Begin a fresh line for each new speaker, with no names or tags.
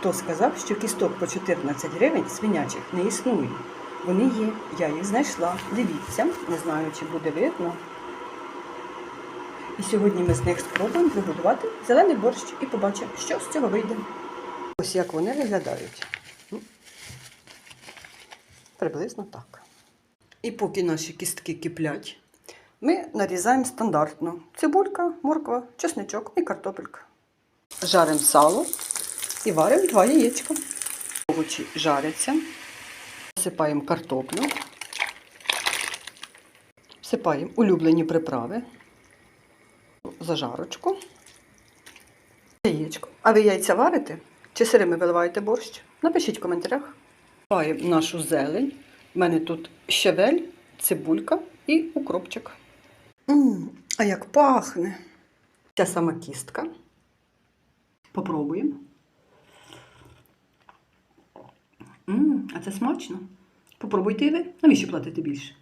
Хто сказав, що кісток по 14 гривень свинячих не існує? Вони є, я їх знайшла. Дивіться, не знаю, чи буде видно. І сьогодні ми з них спробуємо приготувати зелений борщ і побачимо, що з цього вийде. Ось як вони виглядають. Ну, Приблизно так. І поки наші кістки киплять, ми нарізаємо стандартно цибулька, морква, чесничок і картопелька. Жаримо сало і варимо два яєчка. Овочі жаряться. Всипаємо картоплю. Всипаємо улюблені приправи. Зажарочку. Яєчко. А ви яйця варите? Чи сирими виливаєте борщ? Напишіть в коментарях. Всипаємо нашу зелень. У мене тут щавель, цибулька і укропчик. М, а як пахне! Ця сама кістка. Попробуємо. М, а це смачно. Попробуйте і ви. Навіщо платити більше?